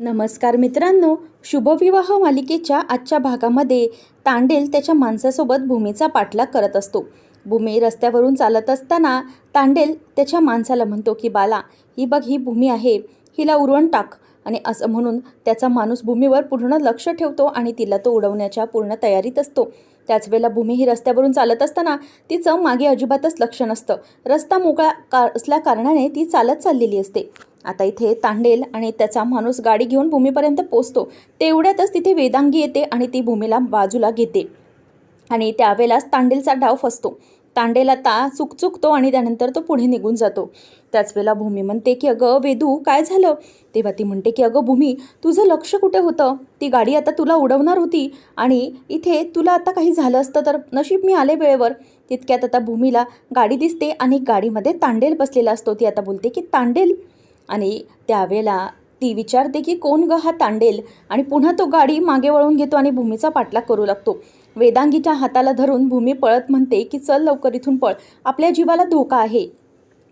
नमस्कार मित्रांनो शुभविवाह मालिकेच्या आजच्या भागामध्ये तांडेल त्याच्या माणसासोबत भूमीचा पाठलाग करत असतो. भूमी रस्त्यावरून चालत असताना तांडेल त्याच्या माणसाला म्हणतो की बाला ही बघ ही भूमी आहे. हिला उरवण टाक. आणि असं म्हणून त्याचा माणूस भूमीवर पूर्ण लक्ष ठेवतो आणि तिला तो उडवण्याच्या पूर्ण तयारीत असतो. त्याच वेळेला भूमी ही रस्त्यावरून चालत असताना तिचं मागे अजिबातच लक्ष नसतं. रस्ता मोकळा का असल्या कारणाने ती चालत चाललेली असते. आता इथे तांडेल आणि त्याचा माणूस गाडी घेऊन भूमीपर्यंत पोचतो. तेवढ्यातच तिथे वेदांगी येते आणि ती भूमीला बाजूला घेते. आणि त्यावेळेलाच तांडेलचा डाव फसतो. तांडेल आता चुकचुकतो आणि त्यानंतर तो पुढे निघून जातो. त्याच वेळेला भूमी म्हणते की अगं वेदू काय झालं? तेव्हा ती म्हणते की अगं भूमी तुझं लक्ष कुठे होतं? ती गाडी आता तुला उडवणार होती आणि इथे तुला आता काही झालं असतं तर नशीब मी आले वेळेवर. तितक्यात आता भूमीला गाडी दिसते आणि गाडीमध्ये तांडेल बसलेला असतो. ती आता बोलते की तांडेल? आणि त्यावेळेला ती विचारते की कोण ग हा तांडेल? आणि पुन्हा तो गाडी मागे वळून घेतो आणि भूमीचा पाठलाग करू लागतो. वेदांगीच्या हाताला धरून भूमी पळत म्हणते की चल लवकर इथून पळ. आपल्या जीवाला धोका आहे.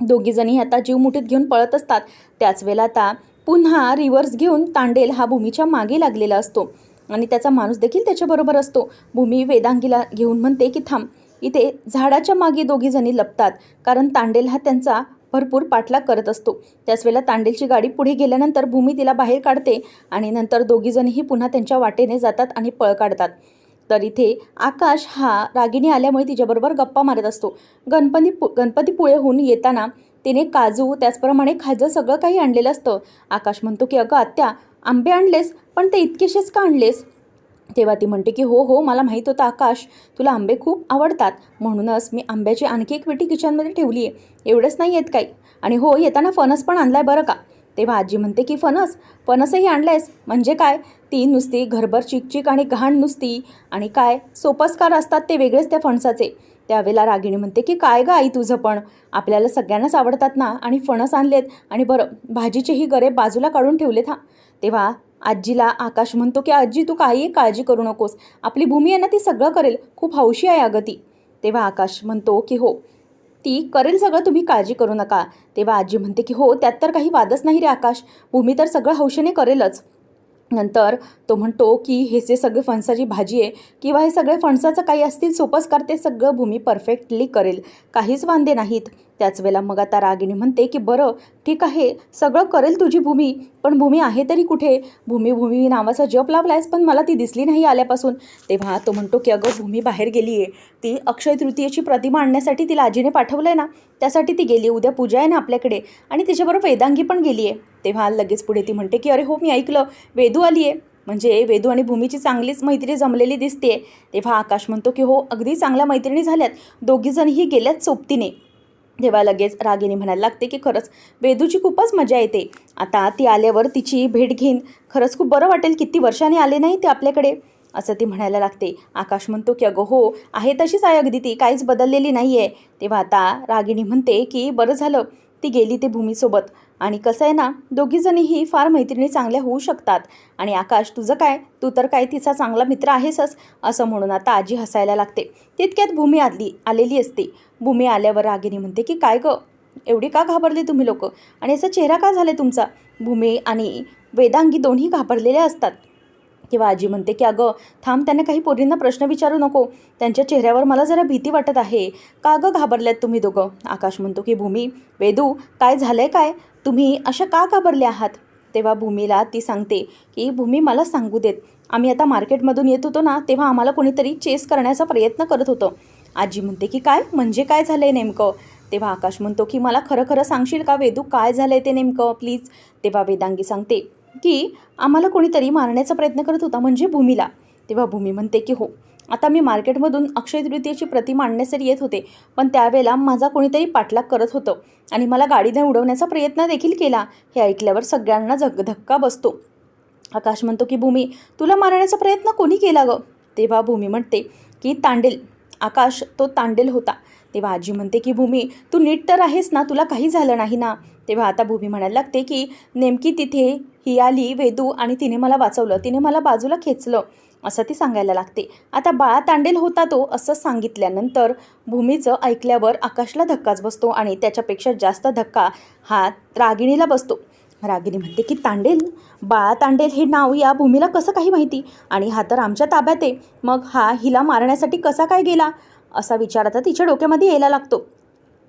दोघीजणी आता जीव मुठीत घेऊन पळत असतात. त्याच वेळेला आता पुन्हा रिव्हर्स घेऊन तांडेल हा भूमीच्या मागे लागलेला असतो. आणि त्याचा माणूस देखील त्याच्याबरोबर असतो. भूमी वेदांगीला घेऊन म्हणते की थांब. इथे झाडाच्या मागे दोघीजणी लपतात. कारण तांडेल हा त्यांचा भरपूर पाठलाग करत असतो. त्याच वेळेला तांडेलची गाडी पुढे गेल्यानंतर भूमी तिला बाहेर काढते आणि नंतर दोघीजणीही पुन्हा त्यांच्या वाटेने जातात आणि पळ काढतात. तर इथे आकाश हा रागिणी आल्यामुळे तिच्याबरोबर गप्पा मारत असतो. गणपती पु गणपतीपुळेहून येताना तिने काजू त्याचप्रमाणे खाजं सगळं काही आणलेलं असतं. आकाश म्हणतो की अगं आत्या आंबे आणलेस पण ते इतकेसेच का आणलेस? तेव्हा ती म्हणते की हो हो मला माहीत होतं आकाश तुला आंबे खूप आवडतात. म्हणूनच मी आंब्याची आणखी एक पेटी किचनमध्ये ठेवली आहे एवढंच नाही येत काही. आणि हो येताना फणस पण आणला आहे बरं का? तेव्हा आजी म्हणते की फणस फणसही आणलायस? म्हणजे काय? ती नुसती घरभर चिकचिक आणि घाण नुसती. आणि काय? सोपस्कार असतात ते वेगळेच त्या फणसाचे. त्यावेळेला रागिणी म्हणते की काय ग आई तुझं पण? आपल्याला सगळ्यांनाच आवडतात ना? आणि फणस आणलेत. आणि बरं भाजीचेही गरे बाजूला काढून ठेवलेत हा. तेव्हा आजीला आकाश म्हणतो की आजी तू काही काळजी करू नकोस. आपली भूमी आहे ना ती सगळं करेल. खूप हौशी आहे अगं ती. तेव्हा आकाश म्हणतो की हो. ती करेल सगळं तुम्ही काळजी करू नका. तेव्हा आजी म्हणते की हो त्यात तर काही वादच नाही रे आकाश. भूमी तर सगळं हौशेने करेलच. नंतर तो म्हणतो की हे जे सगळे फणसाची भाजी आहे किंवा हे सगळे फणसाचं काही असतील सोपंच करते. सगळं भूमी परफेक्टली करेल. काहीच वांदे नाहीत. त्याच वेळेला मग आता रागिणी म्हणते की बरं ठीक आहे सगळं करेल तुझी भूमी पण भूमी आहे तरी कुठे? भूमी भूमी नावाचा जप लावलायस पण मला ती दिसली नाही आल्यापासून. तेव्हा तो म्हणतो की अगं भूमी बाहेर गेली आहे ती अक्षय तृतीयेची प्रतिमा आणण्यासाठी तिला आजीने पाठवलं आहे ना त्यासाठी ती गेली उद्या पूजा आहे ना आपल्याकडे आणि तिच्याबरोबर वेदांगी पण गेली आहे तेव्हा लगेच पुढे ती म्हणते की अरे हो मी ऐकलं. वेदू आली आहे म्हणजे वेदू आणि भूमीची चांगलीच मैत्री जमलेली दिसते तेव्हा आकाश म्हणतो की हो अगदी चांगल्या मैत्रिणी झाल्यात. दोघीजणही गेल्यात सोबतीने. तेव्हा लगेच रागिणी म्हणायला लागते की खरंच वेदूची खूपच मजा येते. आता ती आल्यावर तिची भेट घेईन. खरंच खूप बरं वाटेल किती वर्षांनी आले नाही ते आपल्याकडे. असं ती म्हणायला लागते. आकाश म्हणतो की अगं हो आहे तशीच आहे अगदी ती काहीच बदललेली नाही आहे तेव्हा आता रागिणी म्हणते की बरं झालं. ती गेली ते भूमीसोबत. आणि कसं आहे ना दोघीजणीही फार मैत्रिणी चांगल्या होऊ शकतात. आणि आकाश तुझं काय? तू तर काय तिचा चांगला मित्र आहेसच असं म्हणून आता आजी हसायला लागते. तितक्यात भूमी आली आलेली असते. भूमी आल्यावर रागिनी म्हणते की काय गं? एवढी का घाबरली तुम्ही लोक? आणि असा चेहरा का झाला तुमचा? भूमी आणि वेदांगी दोन्ही घाबरलेल्या असतात. तेव्हा आजी म्हणते की अगं थांब त्यांना काही पोरींना प्रश्न विचारू नको. त्यांच्या चेहऱ्यावर मला जरा भीती वाटत आहे. का अगं घाबरल्यात तुम्ही दोघं? आकाश म्हणतो की भूमी वेदू काय झालंय काय? तुम्ही अशा का घाबरले आहात? तेव्हा भूमीला ती सांगते की भूमी मला सांगू देत. आम्ही आता मार्केटमधून येत होतो ना तेव्हा आम्हाला कोणीतरी चेस करण्याचा प्रयत्न करत होतं. आजी म्हणते की काय? म्हणजे काय झालं आहे नेमकं? तेव्हा आकाश म्हणतो की मला खरं खरं सांगशील का वेदू? काय झालं आहे ते नेमकं प्लीज? तेव्हा वेदांगी सांगते की आम्हाला कोणीतरी मारण्याचा प्रयत्न करत होता म्हणजे भूमीला. तेव्हा भूमी म्हणते की हो आता मी मार्केटमधून अक्षय तृतीयेची प्रतिमा आणण्यासाठी येत होते पण त्यावेळेला माझा कोणीतरी पाठलाग करत होतं आणि मला गाडीने उडवण्याचा प्रयत्न देखील केला. हे ऐकल्यावर सगळ्यांना झग धक्का बसतो. आकाश म्हणतो की भूमी तुला मारण्याचा प्रयत्न कोणी केला गं? तेव्हा भूमी म्हणते की तांडेल. आकाश तो तांडेल होता. तेव्हा आजी म्हणते की भूमी तू नीट तर आहेस ना तुला काही झालं नाही ना? तेव्हा आता भूमी म्हणायला लागते की नेमकी तिथे ही आली वेदू आणि तिने मला वाचवलं. तिने मला बाजूला खेचलं. असं ती सांगायला लागते. आता बाळा तांडेल होता तो असं सांगितल्यानंतर भूमीचं ऐकल्यावर आकाशला धक्काच बसतो आणि त्याच्यापेक्षा जास्त धक्का हा रागिणीला बसतो. रागिणी म्हणते की तांडेल बाळा तांडेल हे नाव या भूमीला कसं काही माहिती? आणि हा तर आमच्या ताब्यात आहे. मग हा हिला मारण्यासाठी कसा काय गेला? असा विचार आता तिच्या डोक्यामध्ये यायला लागतो.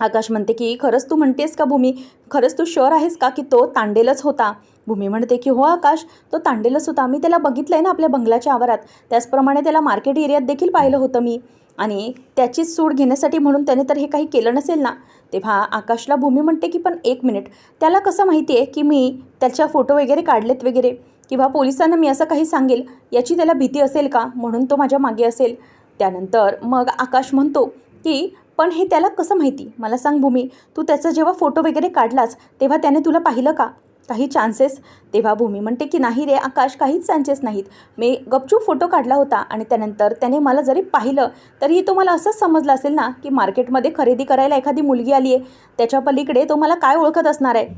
आकाश म्हणते की खरंच तू म्हणतेस का भूमी? खरंच तू शुअर आहेस का की तो तांडेलच होता? भूमी म्हणते की हो आकाश तो तांडेलच होता. मी त्याला बघितलं आहे ना आपल्या बंगल्याच्या आवारात. त्याचप्रमाणे त्याला मार्केट एरियात देखील पाहिलं होतं मी. आणि त्याचीच सूड घेण्यासाठी म्हणून त्याने तर हे काही केलं नसेल ना? तेव्हा आकाशला भूमी म्हणते की पण एक मिनिट त्याला कसं माहिती आहे की मी त्याच्या फोटो वगैरे काढलेत वगैरे? किंवा पोलिसांना मी असं काही सांगेल? याची त्याला भीती असेल का? म्हणून तो माझ्या मागे असेल. त्यानंतर मग आकाश म्हणतो की पण हे त्याला कसं माहिती? मला सांग भूमी तू त्याचा जेव्हा फोटो वगैरे काढलास तेव्हा त्याने तुला पाहिलं का? काही चान्सेस तेव्हा भूमी म्हणते की नाही रे आकाश काहीच चान्सेस नाहीत. मी गपचूप फोटो काढला होता आणि त्यानंतर त्याने मला जरी पाहिलं तरीही तो मला असंच समजलं असेल ना की मार्केटमध्ये खरेदी करायला एखादी मुलगी आली आहे त्याच्या पलीकडे तो मला काय ओळखत असणार आहे?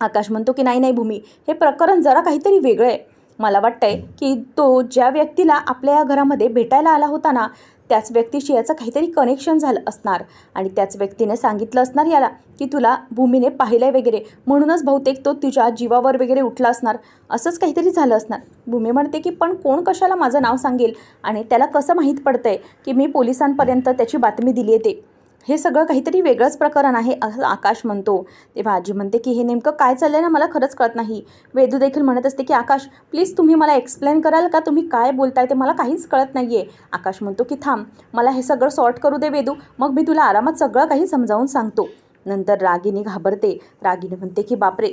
आकाश म्हणतो की नाही नाही भूमी हे प्रकरण जरा काहीतरी वेगळं आहे. मला वाटतंय की तो ज्या व्यक्तीला आपल्या या घरामध्ये भेटायला आला होता ना त्याच व्यक्तीशी याचं काहीतरी कनेक्शन झालं असणार. आणि त्याच व्यक्तीने सांगितलं असणार याला की तुला भूमीने पाहिलंय वगैरे. म्हणूनच बहुतेक तो तुझ्या जीवावर वगैरे उठला असणार. असंच काहीतरी झालं असणार. भूमी म्हणते की पण कोण कशाला माझं नाव सांगेल? आणि त्याला कसं माहीत पडतंय की मी पोलिसांपर्यंत त्याची बातमी दिली आहे ते? हे सगळं काहीतरी वेगळंच प्रकरण आहे असं आकाश म्हणतो. तेव्हा आजी म्हणते की हे नेमकं काय चाललं आहे ना? मला खरंच कळत नाही. वेदू देखील म्हणत असते की आकाश प्लीज तुम्ही मला एक्सप्लेन कराल का? तुम्ही काय बोलताय ते मला काहीच कळत नाही आहे आकाश म्हणतो की थांब मला हे सगळं सॉर्ट करू दे वेदू मग मी तुला आरामात सगळं काही समजावून सांगतो. नंतर रागिनी घाबरते. रागिनी म्हणते की बापरे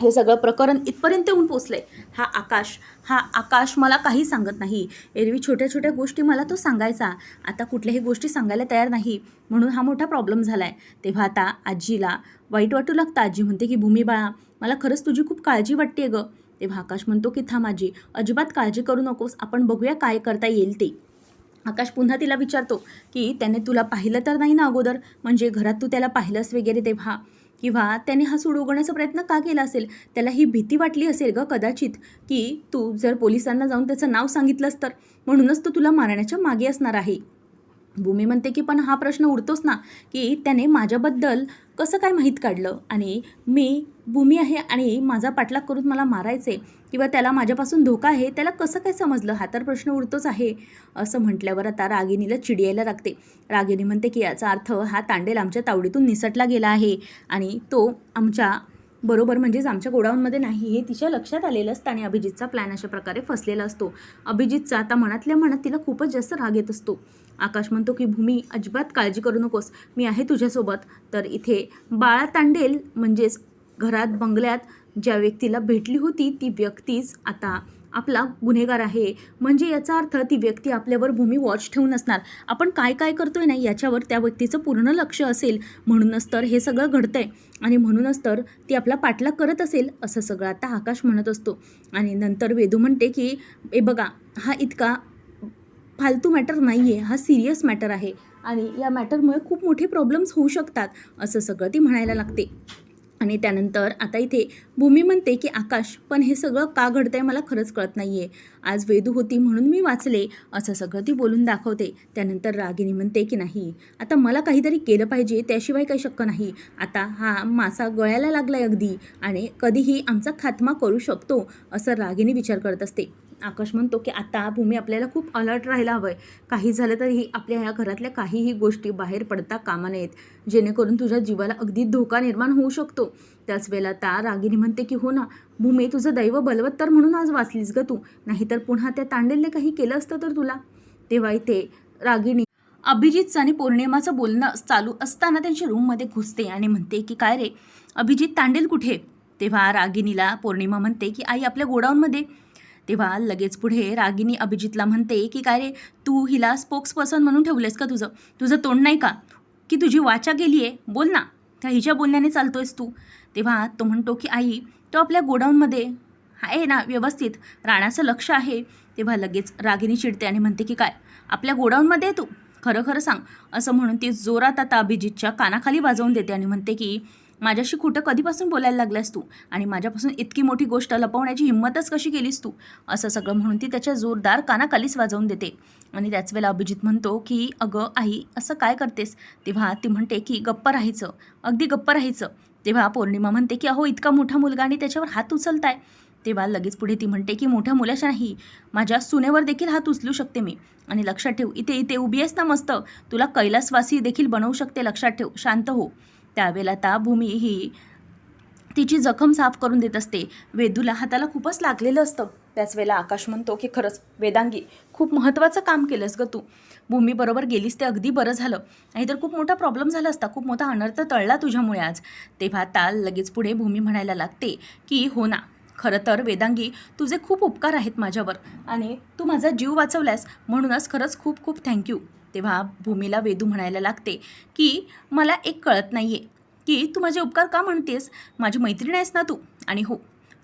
हे सगळं प्रकरण इथपर्यंत येऊन पोचलं आहे हा आकाश हा आकाश मला काही सांगत नाही. एरवी छोट्या छोट्या गोष्टी मला तो सांगायचा. आता कुठल्याही गोष्टी सांगायला तयार नाही. म्हणून हा मोठा प्रॉब्लेम झाला आहे तेव्हा आता आजीला वाईट वाटू लागतं. आजी म्हणते की भूमी बाळा मला खरंच तुझी खूप काळजी वाटते गं. तेव्हा आकाश म्हणतो की थांब आजी अजिबात काळजी करू नकोस. आपण बघूया काय करता येईल ते. आकाश पुन्हा तिला विचारतो की त्याने तुला पाहिलं तर नाही ना अगोदर? म्हणजे घरात तू त्याला पाहिलंस वगैरे तेव्हा? किंवा त्याने हा सूड उगवण्याचा प्रयत्न का केला असेल? त्याला ही भीती वाटली असेल ग कदाचित की तू जर पोलिसांना जाऊन त्याचं नाव सांगितलंस तर. म्हणूनच तो तुला मारण्याच्या मागे असणार आहे. भूमी म्हणते की पण हा प्रश्न उडतोच ना की त्याने माझ्याबद्दल कसं काय माहीत काढलं? आणि मी भूमी आहे आणि माझा पाठलाग करून मला मारायचे किंवा त्याला माझ्यापासून धोका आहे त्याला कसं काय समजलं? हा तर प्रश्न उरतोच आहे असं म्हटल्यावर आता रागिणीला चिडियायला लागते. रागिणी म्हणते की याचा अर्थ हा तांडेल आमच्या तावडीतून निसटला गेला आहे आणि तो आमच्या बरोबर म्हणजेच आमच्या गोडाऊनमध्ये नाही हे तिच्या लक्षात आलेलं असतं आणि अभिजितचा प्लॅन अशा प्रकारे फसलेला असतो. अभिजितचा आता मनातल्या मनात तिला खूपच जास्त राग येत असतो. आकाश म्हणतो की भूमी अजिबात काळजी करू नकोस. मी आहे तुझ्यासोबत. तर इथे बाळा तांडेल म्हणजेच घरात बंगल्यात ज्या व्यक्तीला भेटली होती ती व्यक्तीच आता आपला गुन्हेगार आहे. म्हणजे याचा अर्थ ती व्यक्ती आपल्यावर भूमी वॉच ठेवून असणार. आपण काय काय करतोय ना याच्यावर त्या व्यक्तीचं पूर्ण लक्ष असेल. म्हणूनच तर हे सगळं घडतंय. आणि म्हणूनच तर ती आपला पाठलाग करत असेल असं सगळं आता आकाश म्हणत असतो. आणि नंतर वेदू म्हणते की ए बघा हा इतका फालतू मॅटर नाही आहे हा सिरियस मॅटर आहे. आणि या मॅटरमुळे खूप मोठे प्रॉब्लेम्स होऊ शकतात असं सगळं ती म्हणायला लागते. आणि त्यानंतर आता इथे भूमी म्हणते की आकाश पण हे सगळं का घडतंय मला खरंच कळत नाही आहे आज वेदू होती म्हणून मी वाचले असं सगळं ती बोलून दाखवते. त्यानंतर रागिनी म्हणते की नाही आता मला काहीतरी केलं पाहिजे त्याशिवाय काही शक्य नाही. आता हा मासा गळ्याला लागलाय अगदी आणि कधीही आमचा खात्मा करू शकतो असं रागिनी विचार करत असते. आकाश म्हणतो की आता भूमी आपल्याला खूप अलर्ट राहायला हवं आहे काही झालं तरीही आपल्या ह्या घरातल्या काहीही गोष्टी बाहेर पडता कामा नयेत. जेणेकरून तुझ्या जीवाला अगदी धोका निर्माण होऊ शकतो. त्याच वेळेला आता रागिनी म्हणते की हो ना भूमी तुझं दैव बलवत्तर म्हणून आज वाचलीस ग तू. नाहीतर पुन्हा त्या तांडेलने काही केलं असतं तर तुला. तेव्हा इथे रागिनी अभिजितचं आणि पौर्णिमाचं बोलणं चालू असताना त्यांच्या रूममध्ये घुसते आणि म्हणते की काय रे? अभिजित तांडेल कुठे? तेव्हा रागिनीला पौर्णिमा म्हणते की आई आपल्या गोडाऊनमध्ये. तेव्हा लगेच पुढे रागिनी अभिजितला म्हणते की काय रे तू हिला स्पोक्स पर्सन म्हणून ठेवलेस का तुझं? तुझं तोंड नाही का? की तुझी वाचा गेली आहे? बोल ना. त्या हिच्या बोलण्याने चालतोयस तू. तेव्हा तो म्हणतो की आई तो आपल्या गोडाऊनमध्ये आहे ना व्यवस्थित. राणाचं लक्ष आहे. तेव्हा लगेच रागिनी चिडते आणि म्हणते की काय आपल्या गोडाऊनमध्ये तू? खरं खरं सांग. असं म्हणून ती जोरात आता अभिजितच्या कानाखाली वाजवून देते आणि म्हणते की माझ्याशी खोटं कधीपासून बोलायला लागल्यास तू? आणि माझ्यापासून इतकी मोठी गोष्ट लपवण्याची हिंमतच कशी केलीस तू? असं सगळं म्हणून ती त्याच्या जोरदार कानाखालीच वाजवून देते. आणि त्याच वेळेला अभिजित म्हणतो की अगं आई असं काय करतेस? तेव्हा ती म्हणते की गप्प राहायचं. अगदी गप्प राहायचं. तेव्हा पौर्णिमा म्हणते की अहो इतका मोठा मुलगा आणि त्याच्यावर हात उचलताय. तेव्हा लगेच पुढे ती म्हणते की मोठ्या मुलाच्या नाही माझ्या सुनेवर देखील हात उचलू शकते मी. आणि लक्षात ठेव इथे इथे उभी आहेस ना मस्त. तुला कैलासवासी देखील बनवू शकते लक्षात ठेव. शांत हो. त्यावेळेला ता भूमी ही तिची जखम साफ करून देत असते. वेदूला हाताला खूपच लागलेलं असतं. त्याच वेळेला आकाश म्हणतो की खरंच वेदांगी खूप महत्त्वाचं काम केलंस ग तू. भूमीबरोबर गेलीस ते अगदी बरं झालं. नाहीतर खूप मोठा प्रॉब्लेम झाला असता. खूप मोठा अनर्थ तळला तुझ्यामुळे आज. तेव्हा आता लगेच पुढे भूमी म्हणायला लागते की हो ना खरं तर वेदांगी तुझे खूप उपकार आहेत माझ्यावर. आणि तू माझा जीव वाचवल्यास म्हणूनच खरंच खूप खूप थँक्यू तेव्हा भूमीला वेदू म्हणायला लागते की मला एक कळत नाही आहे की तू माझे उपकार का म्हणतेस? माझी मैत्रीण आहेस ना तू? आणि हो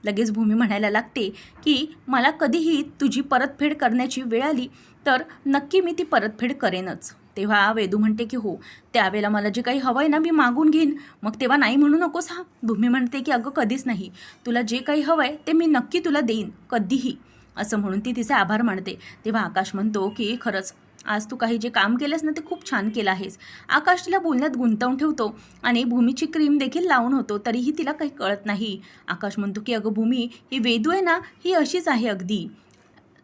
लगेच भूमी म्हणायला लागते की मला कधीही तुझी परतफेड करण्याची वेळ आली तर नक्की मी ती परतफेड करेनच. तेव्हा वेदू म्हणते की हो त्यावेळेला मला जे काही हवं आहे ना मी मागून घेईन. मग तेव्हा नाही म्हणू नकोस हा. भूमी म्हणते की अगं कधीच नाही. तुला जे काही हवं आहे ते मी नक्की तुला देईन. कधीही. असं म्हणून ती तिचे आभार मानते. तेव्हा आकाश म्हणतो की खरंच आज तू काही जे काम केलंस ना ते खूप छान केलं आहेस. आकाश तिला बोलण्यात गुंतवून ठेवतो आणि भूमीची क्रीम देखील लावून होतो तरीही तिला काही कळत नाही. आकाश म्हणतो की अगं भूमी ही वेदू आहे ना ही अशीच आहे अगदी.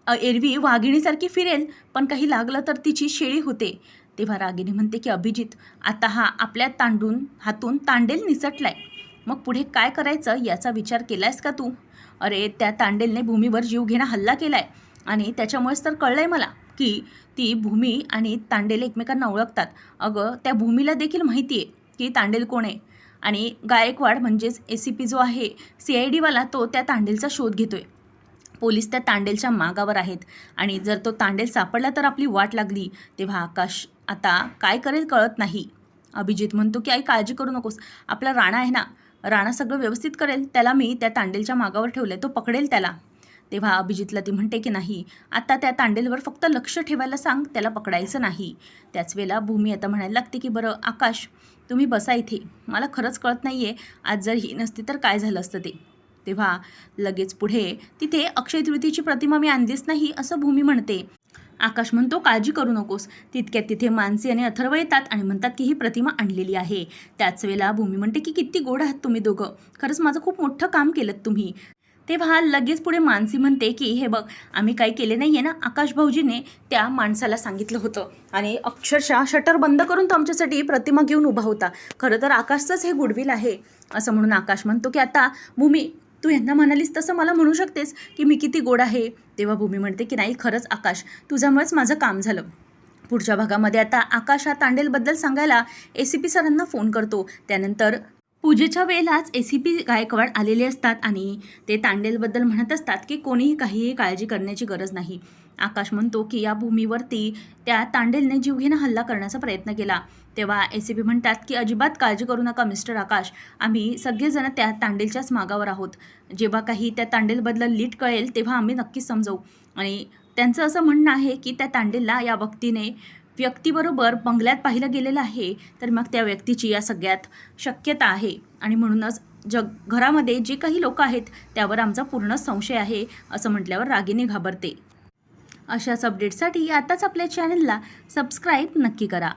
एरवी वाघिणीसारखी फिरेल पण काही लागलं तर तिची शेळी होते. तेव्हा रागिणी म्हणते की अभिजित आता हा आपल्या तांडून हातून तांडेल निसटलाय. मग पुढे काय करायचं याचा विचार केलायस का तू? अरे त्या तांडेलने भूमीवर जीव हल्ला हल्ला आहे आणि त्याच्यामुळेच तर कळलं आहे मला की ती भूमी आणि तांडेल एकमेकांना ओळखतात. अगं त्या भूमीला देखील माहिती आहे की तांडेल कोण आहे. आणि गायकवाड म्हणजेच ए सी पी जो आहे सी आय डीवाला तो त्या तांडेलचा शोध घेतोय. पोलीस त्या तांडेलच्या मागावर आहेत. आणि जर तो तांडेल सापडला तर आपली वाट लागली. तेव्हा आकाश आता काय करेल कळत नाही. अभिजित म्हणतो की आई काळजी करू नकोस. आपला राणा आहे ना राणा सगळं व्यवस्थित करेल त्याला मी त्या तांडेलच्या मागावर ठेवले तो पकडेल त्याला. तेव्हा अभिजितला ती म्हणते की नाही आता त्या तांडेलवर फक्त लक्ष ठेवायला सांग त्याला पकडायचं नाही. त्याच वेळेला भूमी आता म्हणायला लागते की बरं आकाश तुम्ही बसा इथे. मला खरंच कळत नाही आहे आज जर ही नसती तर काय झालं असतं ते. तेव्हा लगेच पुढे तिथे अक्षय तृतीची प्रतिमा मी आणलीच नाही असं भूमी म्हणते. आकाश म्हणतो काळजी करू नकोस. तितक्यात तिथे मानसी आणि अथर्व येतात आणि म्हणतात की ही प्रतिमा आणलेली आहे. त्याच वेळेला भूमी म्हणते की किती गोड आहात तुम्ही दोघं. खरंच माझं खूप मोठं काम केलं तुम्ही. तेव्हा लगेच पुढे मानसी म्हणते की हे बघ आम्ही काही केले नाही आहे ना आकाश भाऊजीने त्या माणसाला सांगितलं होतं. आणि अक्षरशः शटर बंद करून तो आमच्यासाठी प्रतिमा घेऊन उभा होता. खरं तर आकाशचंच हे गुडविल आहे. असं म्हणून आकाश म्हणतो की आता भूमी तू यांना म्हणालीस तसं मला म्हणू शकतेस की मी किती गोड आहे. तेव्हा भूमी म्हणते की नाही खरंच आकाश तुझ्यामुळेच माझं काम झालं. पुढच्या भागामध्ये आता आकाश हा तांडेलबद्दल सांगायला ए सी पी सरांना फोन करतो. त्यानंतर पूजेच्या वेळेलाच ए सी पी गायकवाड आलेले असतात आणि ते तांडेलबद्दल म्हणत असतात की कोणीही काहीही काळजी करण्याची गरज नाही. आकाश म्हणतो की या भूमीवरती त्या तांडेलने जीवघेणा हल्ला करण्याचा प्रयत्न केला. तेव्हा ए सी पी म्हणतात की अजिबात काळजी करू नका मिस्टर आकाश. आम्ही सगळेजण त्या तांडेलच्याच मागावर आहोत. जेव्हा काही त्या तांडेलबद्दल लीट कळेल तेव्हा आम्ही नक्कीच समजवू. आणि त्यांचं असं म्हणणं आहे की त्या तांडेलला या व्यक्तीने व्यक्तीबरोबर बंगल्यात पाहिलं गेलेलं आहे तर मग त्या व्यक्तीची या सगळ्यात शक्यता आहे. आणि म्हणूनच जग घरामध्ये जे काही लोक आहेत त्यावर आमचा पूर्ण संशय आहे असं म्हटल्यावर रागीने घाबरते. अशाच अपडेटसाठी आताच आपल्या चॅनलला सबस्क्राईब नक्की करा.